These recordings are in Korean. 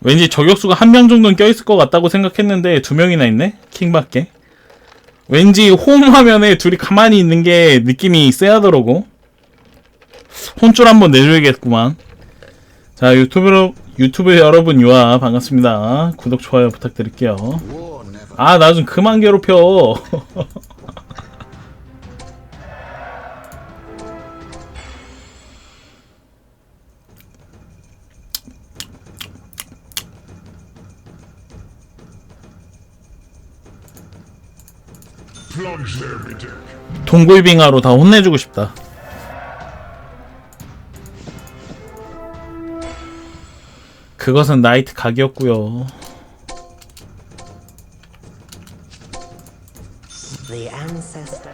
왠지 저격수가 한 명 정도는 껴있을 것 같다고 생각했는데 두 명이나 있네? 킹밖에. 왠지 홈 화면에 둘이 가만히 있는 게 느낌이 쎄하더라고. 혼줄 한번 내줘야겠구만. 자, 유튜브로, 유튜브 여러분 유아 반갑습니다. 구독, 좋아요 부탁드릴게요. 아, 나 좀 그만 괴롭혀. 동굴빙하로 다 혼내주고 싶다. 그것은 나이트 각이었고요. The ancestor.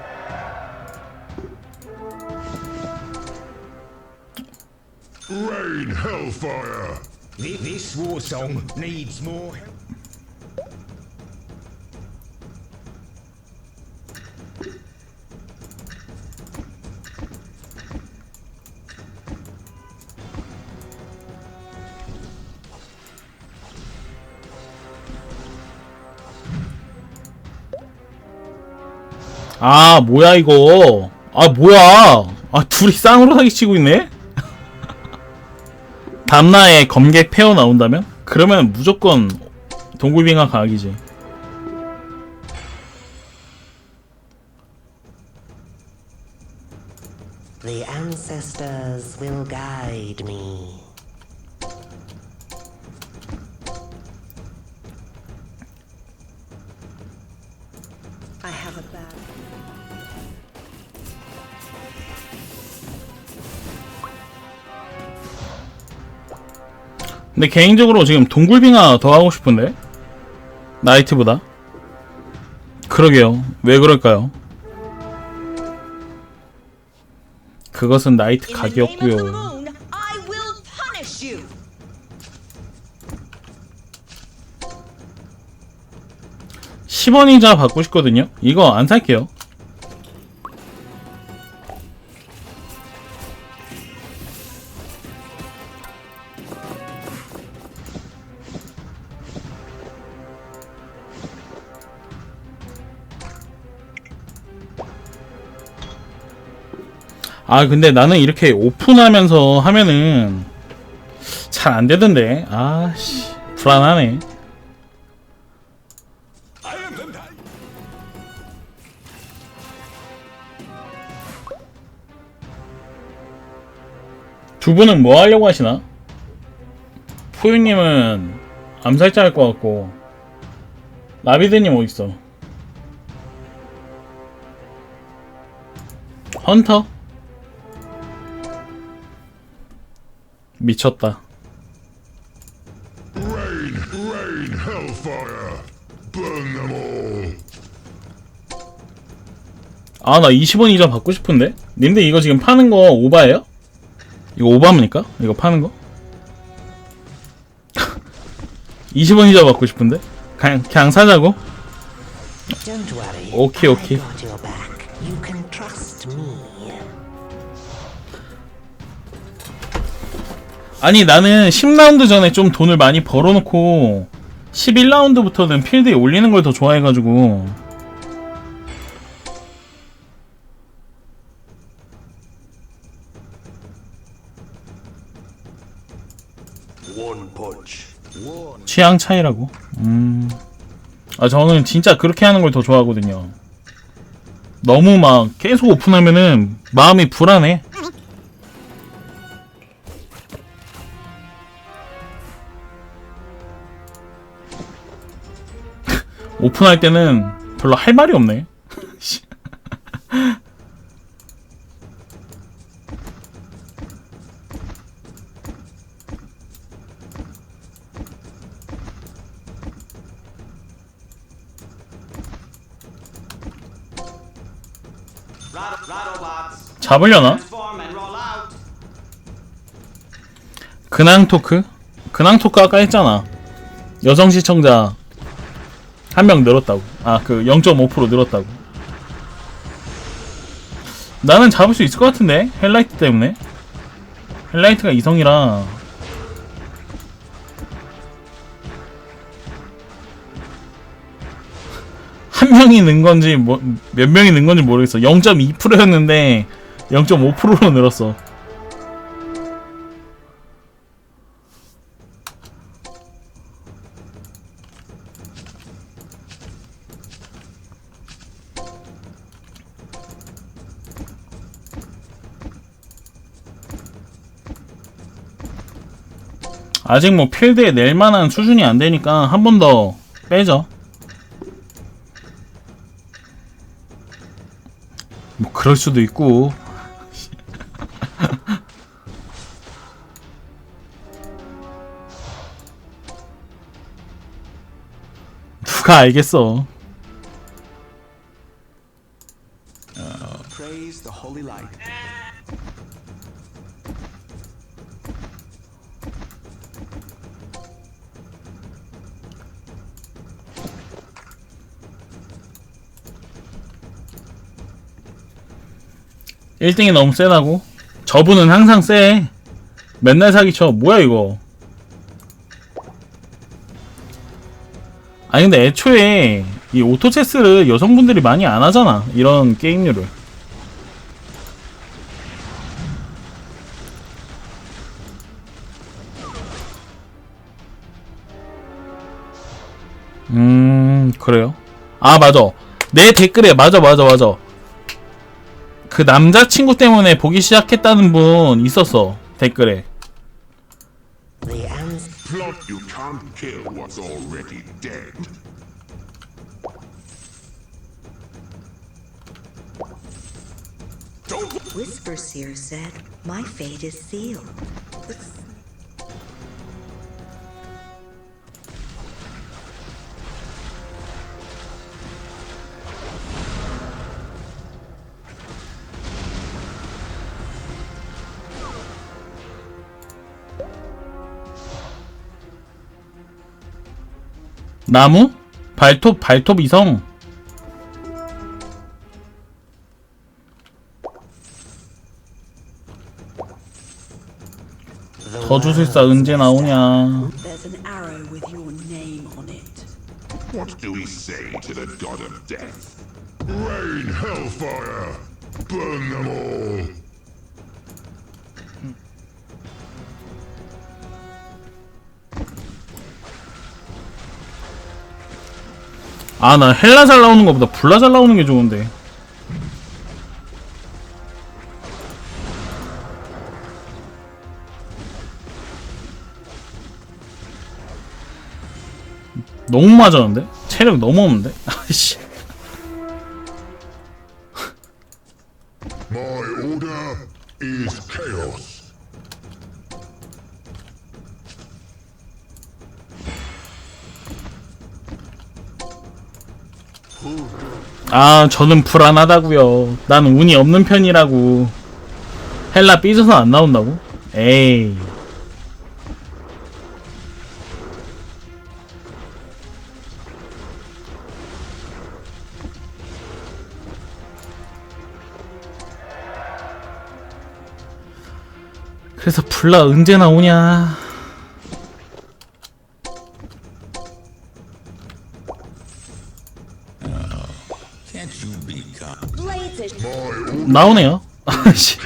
Rain hellfire. Thi- This war song needs more 아 뭐야 이거? 아 뭐야? 아 둘이 쌍으로 사기치고 있네? 담나에 검객 페어 나온다면? 그러면 무조건 동굴빙하 가기지. The ancestors will guide me. 근데 개인적으로 지금 동굴빙하 더 하고 싶은데 나이트보다. 그러게요. 왜 그럴까요? 그것은 나이트 각이었고요. moon, I will punish you. 십 10원 이자 받고 싶거든요. 이거 안 살게요. 아 근데 나는 이렇게 오픈하면서 하면은 잘 안 되던데 아씨 불안하네 두 분은 뭐 하려고 하시나? 포유님은 암살자 할 것 같고 라비드님 어딨어? 헌터? 미쳤다 Rain, rain hellfire. Burn them all. 아 나 20원 이자 받고 싶은데? 님들 이거 지금 파는 거 오바예요? 이거 오바입니까? 이거 파는 거? 20원 이자 받고 싶은데? 그냥, 그냥 사자고? Okay. got 아니 나는 10라운드 전에 좀 돈을 많이 벌어놓고 11라운드부터는 필드에 올리는 걸 더 좋아해가지고. 취향 차이라고? 음... 아 저는 진짜 그렇게 하는 걸 더 좋아하거든요. 너무 막 계속 오픈하면은 마음이 불안해 오픈할 때는 별로 할 말이 없네 잡으려나? 근황 토크? 근황 토크 아까 했잖아. 여성 시청자 한 명 늘었다고. 아 그 0.5% 늘었다고. 나는 잡을 수 있을 것 같은데? 헬라이트 때문에? 헬라이트가 이성이라. 한 명이 는 건지 뭐, 몇 명이 는 건지 모르겠어. 0.2%였는데 0.5%로 늘었어. 아직 뭐 필드에 낼 만한 수준이 안 되니까 한 번 더 빼죠. 뭐 그럴 수도 있고. 누가 알겠어. 어... 1등이 너무 세다고? 저분은 항상 세. 맨날 사기쳐. 뭐야 이거? 아니 근데 애초에 이 오토체스를 여성분들이 많이 안 하잖아. 이런 게임류를. 음 그래요? 아 맞아 내 댓글에 맞아 맞아 맞아 그 남자친구 때문에 보기 시작했다는 분 있었어. 댓글에. The ans- Plot you can't kill what's already dead. Whisper Seer said, My fate is sealed. 나무? 발톱, 발톱 이성. 저주술사 언제 나오냐. There's an arrow with your name on it. What do we say to the god of death? Rain hellfire! Burn them all! 아, 나 헬라 잘 나오는 것보다 불라 잘 나오는 게 좋은데. 너무 맞았는데? 체력 너무 없는데? 아이씨. 아, 저는 불안하다고요. 난 운이 없는 편이라고. 헬라 삐져서 안 나온다고? 에이. 그래서 불라 언제 나오냐? 나오네요. chaos.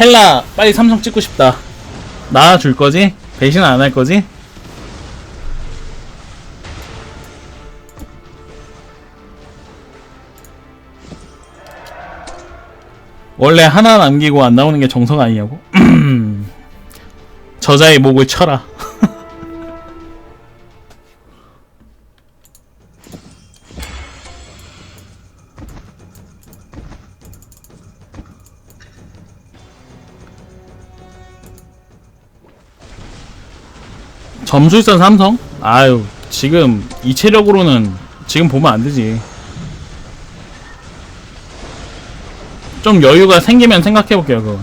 헬라 빨리 삼성 찍고 싶다. 나 줄 거지? 배신 안 할 거지? 원래 하나 남기고 안 나오는 게 정석 아니냐고? 저자의 목을 쳐라. 점술사 삼성? 아유, 지금 이 체력으로는 지금 보면 안 되지. 좀 여유가 생기면 생각해볼게요 그거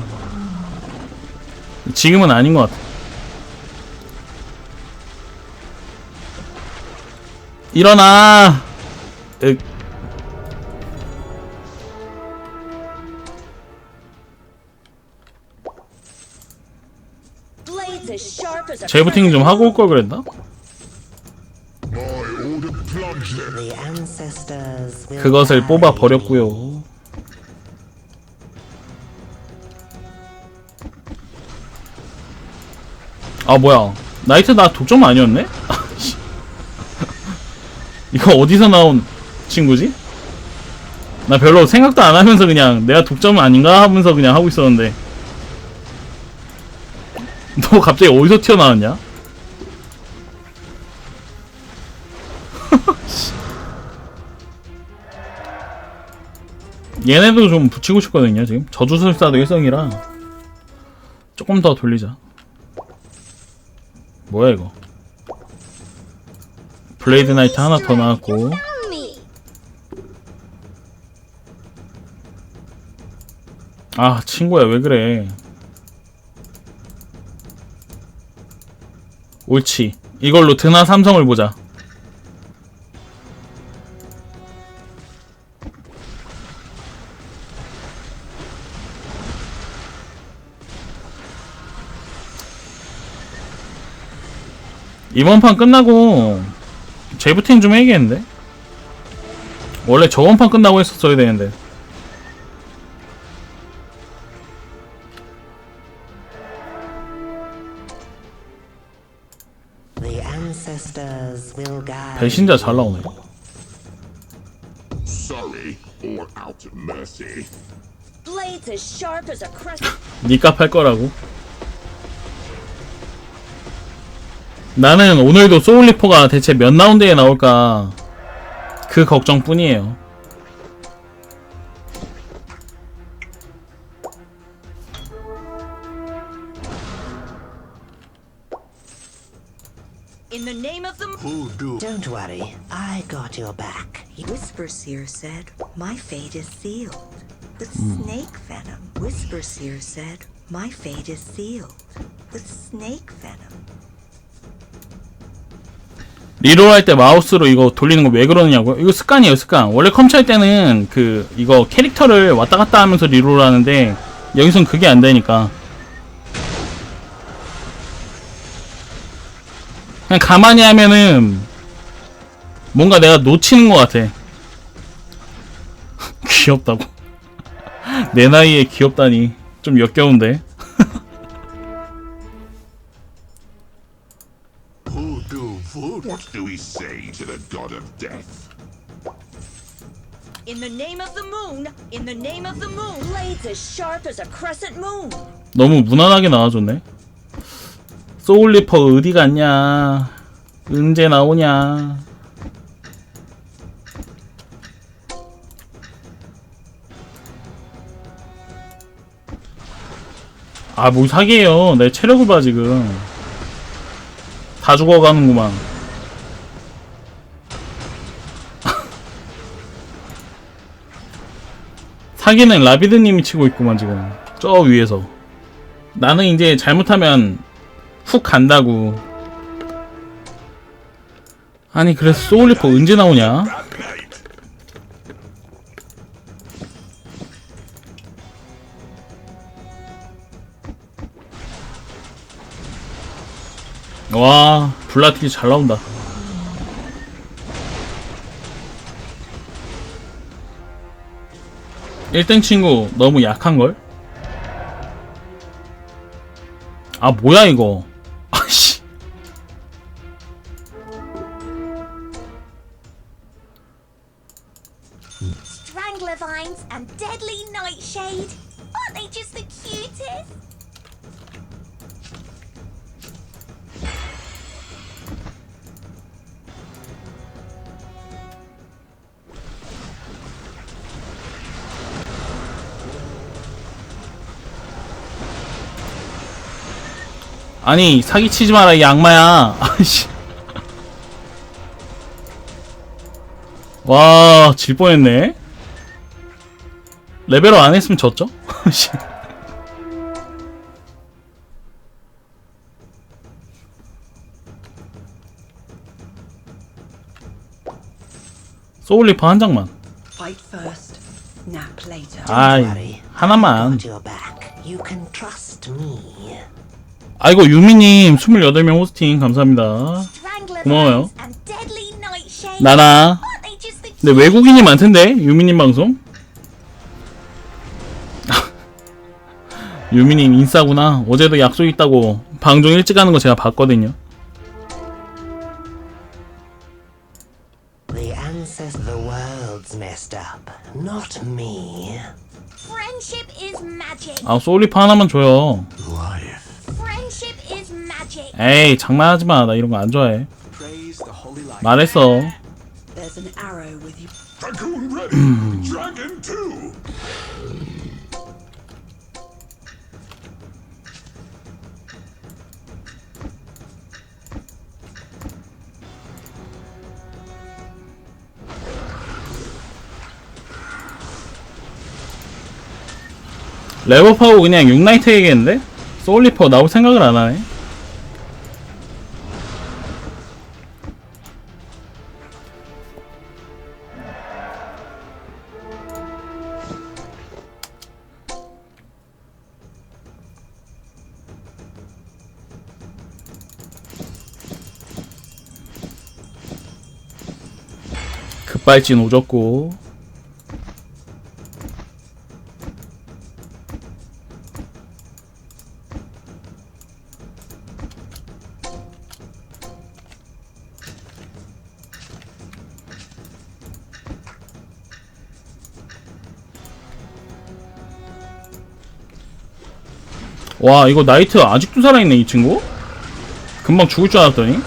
지금은 아닌 것 같아 일어나 으. 재부팅 좀 하고 올 걸 그랬나? 그것을 뽑아 버렸고요. 아 뭐야 나이트 나 독점 아니었네? 씨. 이거 어디서 나온 친구지? 나 별로 생각도 안 하면서 그냥 내가 독점 아닌가 하면서 그냥 하고 있었는데 너 갑자기 어디서 튀어나왔냐? 얘네도 좀 붙이고 싶거든요 지금 저주술사도 일성이라 조금 더 돌리자 뭐야 이거? 블레이드 나이트 하나 더 나왔고. 아 친구야 왜 그래? 옳지. 이걸로 드나 삼성을 보자 이번 판 끝나고 재부팅 좀 해야겠는데 원래 저번 판 끝나고 했었어야 되는데 The ancestors will guide. 배신자 잘 나오네 Sorry or out of mercy. Blades as sharp as a crescent. 니값 할 거라고. 나는 오늘도 소울리퍼가 대체 몇 라운드에 나올까 그 걱정뿐이에요. In the name of the Hoodoo. Don't worry, I got your back. Whisper Seer said, My fate is sealed. With Hmm. snake venom. Whisper Seer said, My fate is sealed. With snake venom. 리롤 할 때 마우스로 이거 돌리는 거 왜 그러느냐고요? 이거 습관이에요, 습관. 원래 할 때는 그 이거 캐릭터를 왔다 갔다 하면서 리롤 하는데 여기선 그게 안 되니까. 그냥 가만히 하면은 뭔가 내가 놓치는 것 같아. 귀엽다고. 내 나이에 귀엽다니 좀 역겨운데. Do we say to the god of death? in the name of the moon. In the name of the moon. Blades as sharp as a crescent moon. 너무 무난하게 나와줬네. 소울리퍼 어디 갔냐? 언제 나오냐? 아, 뭘 사기예요. 내 체력을 봐, 지금. 다 죽어가는구만. 사기는 라비드님이 치고 있구만, 지금. 저 위에서. 나는 이제 잘못하면 훅 간다고. 아니 그래서 소울리퍼 언제 나오냐? 와 블라틱이 잘 나온다. 일등 친구 너무 약한 걸? 아 뭐야 이거? 아니 사기치지 마라 이 악마야. 아씨. 와, 질 뻔했네. 레벨업 안 했으면 졌죠? 씨. 소울리퍼 한 장만. 아이. 하나만. 아이고 유미님 28명 호스팅 감사합니다 고마워요. 나나 근데 외국인이 많던데 유미님 방송 유미님 인싸구나 어제도 약속 있다고 방송 일찍 하는 거 제가 봤거든요. 아 소울리파 하나만 줘요 에이 장난하지 마 나 이런 거 안 좋아해. 말했어 There's an arrow with you. Dragoon ready. Dragon 2. 레버파고 그냥 6나이트 얘기했는데 소울리퍼 나올 생각을 안 하네 급발진 오졌고. 와 이거 나이트 아직도 살아있네 이 친구? 금방 죽을 줄 알았더니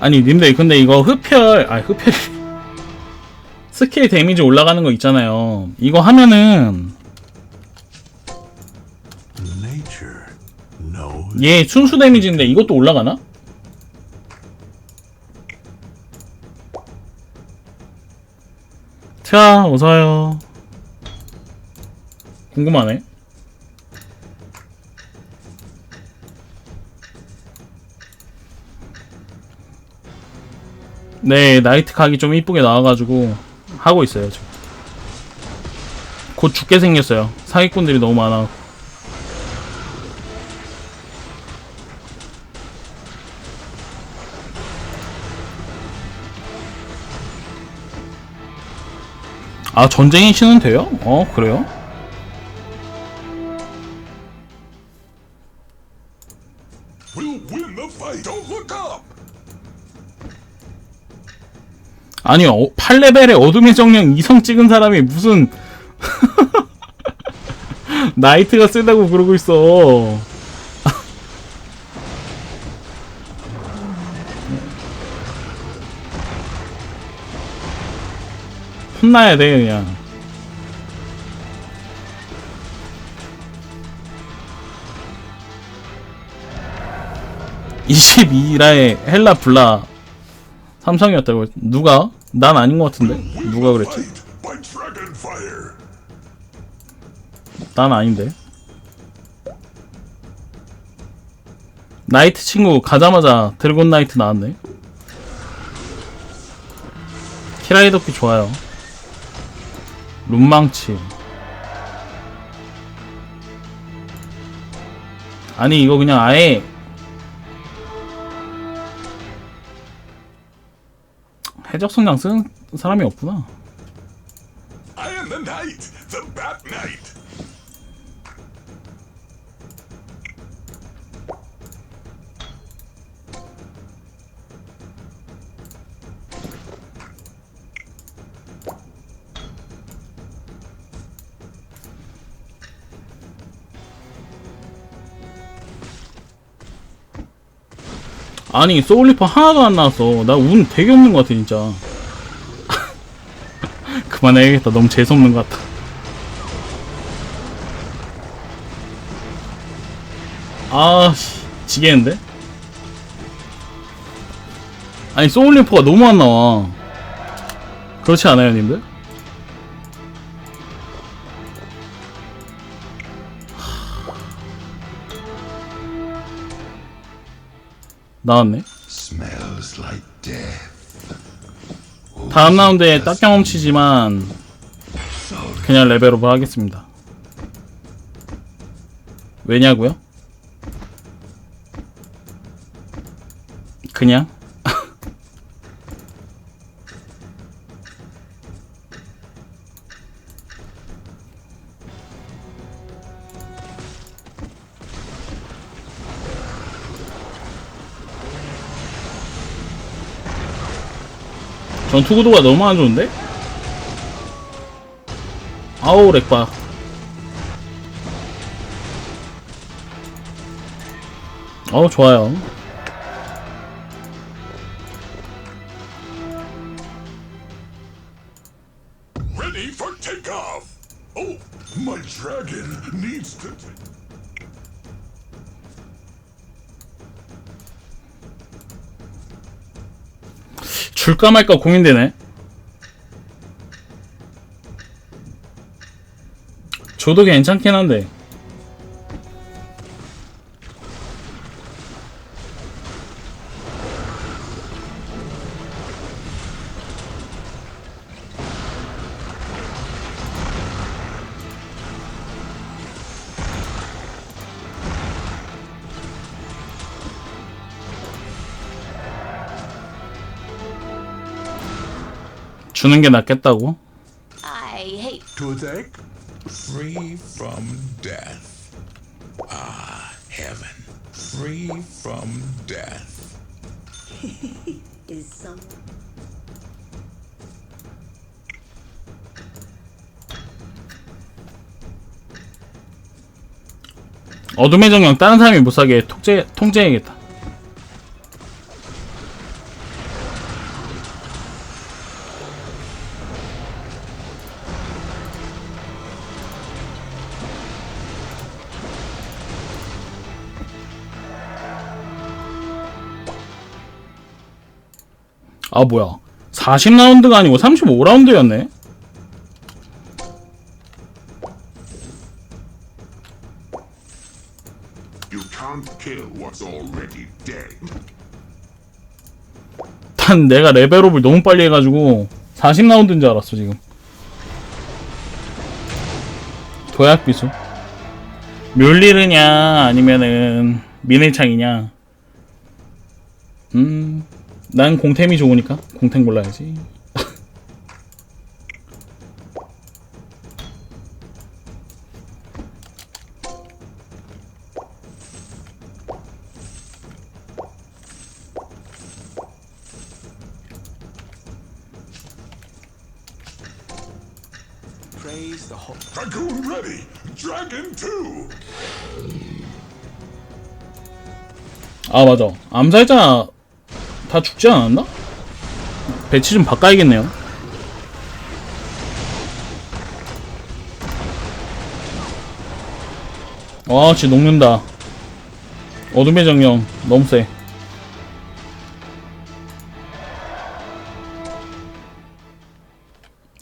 아니 님들 근데 이거 흡혈 아 흡혈 스킬 데미지 올라가는 거 있잖아요 이거 하면은. 얘 순수 데미지인데 이것도 올라가나? 자 어서와요 궁금하네 네 나이트 각이 좀 이쁘게 나와가지고 하고 있어요 지금. 곧 죽게 생겼어요. 사기꾼들이 너무 많아 아 전쟁의 신은 돼요? 어 그래요? 아니요 8레벨에 어둠의 정령 2성 찍은 사람이 무슨 나이트가 세다고 그러고 있어. 혼나야 돼 그냥. (22라의) 헬라 블라 삼성이었다고. 누가 난 아닌 것 같은데? 누가 그랬지. 난 아닌데? 나이트 친구 가자마자 드래곤 나이트 나왔네. 키라이도끼 좋아요. 룸망치. 아니 이거 그냥 아예 해적 성장 쓴 사람이 없구나 I am the knight, the Bat Knight. 아니 소울리퍼 하나도 안 나왔어. 나 운 되게 없는 것 같아 진짜. 그만해야겠다. 너무 재수없는 것 같아. 아씨. 지겠는데? 아니 소울리퍼가 너무 안 나와. 그렇지 않아요 님들? 나왔네. 다음 라운드에 딱 경험치지만 그냥 레벨업을 하겠습니다. 왜냐고요? 그냥 전투 구도가 너무 안 좋은데? 아우 렉바 어우 좋아요 줄까 말까 고민되네. 줘도 괜찮긴 한데 주는 게 낫겠다고 I hate To attack? Free from death. Ah, heaven. Free from death. Is someone. 어둠의 정령 다른 사람이 못 사게 통제, 통제해야겠다 아 뭐야. 40라운드가 아니고 35라운드였네. You can't kill what's already dead. 난 내가 레벨업을 너무 빨리 해가지고 40라운드인 줄 알았어 지금. 도약 비수. 뮬리르냐 아니면은 미네창이냐? 음 난 공템이 좋으니까 공템 골라야지 Praise the whole. Dragoon ready! Dragon 2! 아 맞아 암살자 다 죽지 않았나? 배치 좀 바꿔야겠네요 와 진짜 녹는다 어둠의 정령 너무 세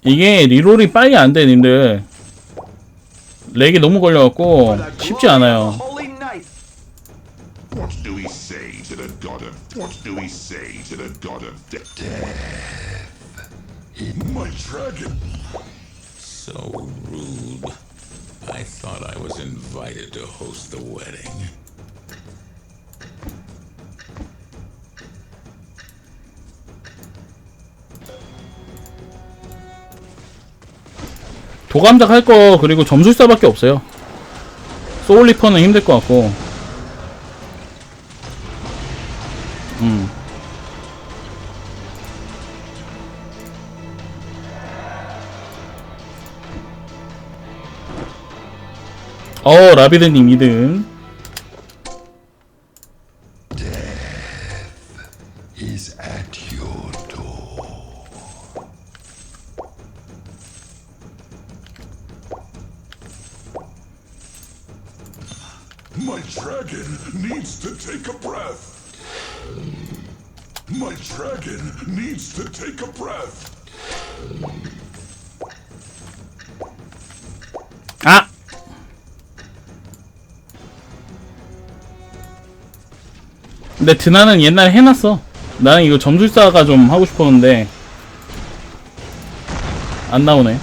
이게 리롤이 빨리 안돼 님들 렉이 너무 걸려갖고 쉽지 않아요. What do we say to the god of. What do we say to the god of death? Death. My dragon. So rude. I thought I was invited to host the wedding. 도감작 할 거 그리고 점술사밖에 없어요. 소울리퍼는 힘들 것 같고. 어 라비드님 2등. Is at your door. My dragon needs to take a breath. My dragon needs to take a breath. 근데 드나는 옛날에 해놨어. 나는 이거 점술사가 좀 하고 싶었는데 안 나오네.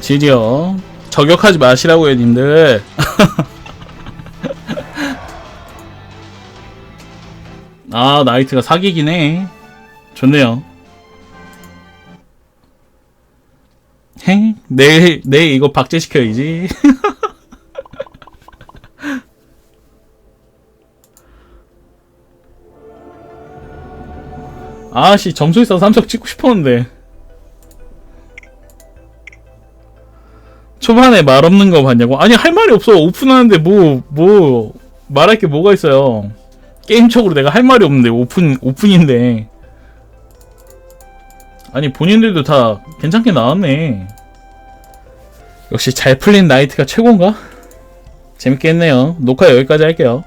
지리어 저격하지 마시라고요, 님들. 아, 나이트가 사기긴 해. 좋네요. 행? 내일, 내일 이거 박제시켜야지. 아씨, 점수 있어 삼성 찍고 싶었는데. 초반에 말 없는 거 봤냐고? 아니, 할 말이 없어. 오픈하는데 뭐, 뭐, 말할 게 뭐가 있어요. 게임적으로 내가 할 말이 없는데, 오픈, 오픈인데. 아니, 본인들도 다 괜찮게 나왔네. 역시 잘 풀린 나이트가 최고인가? 재밌게 했네요. 녹화 여기까지 할게요.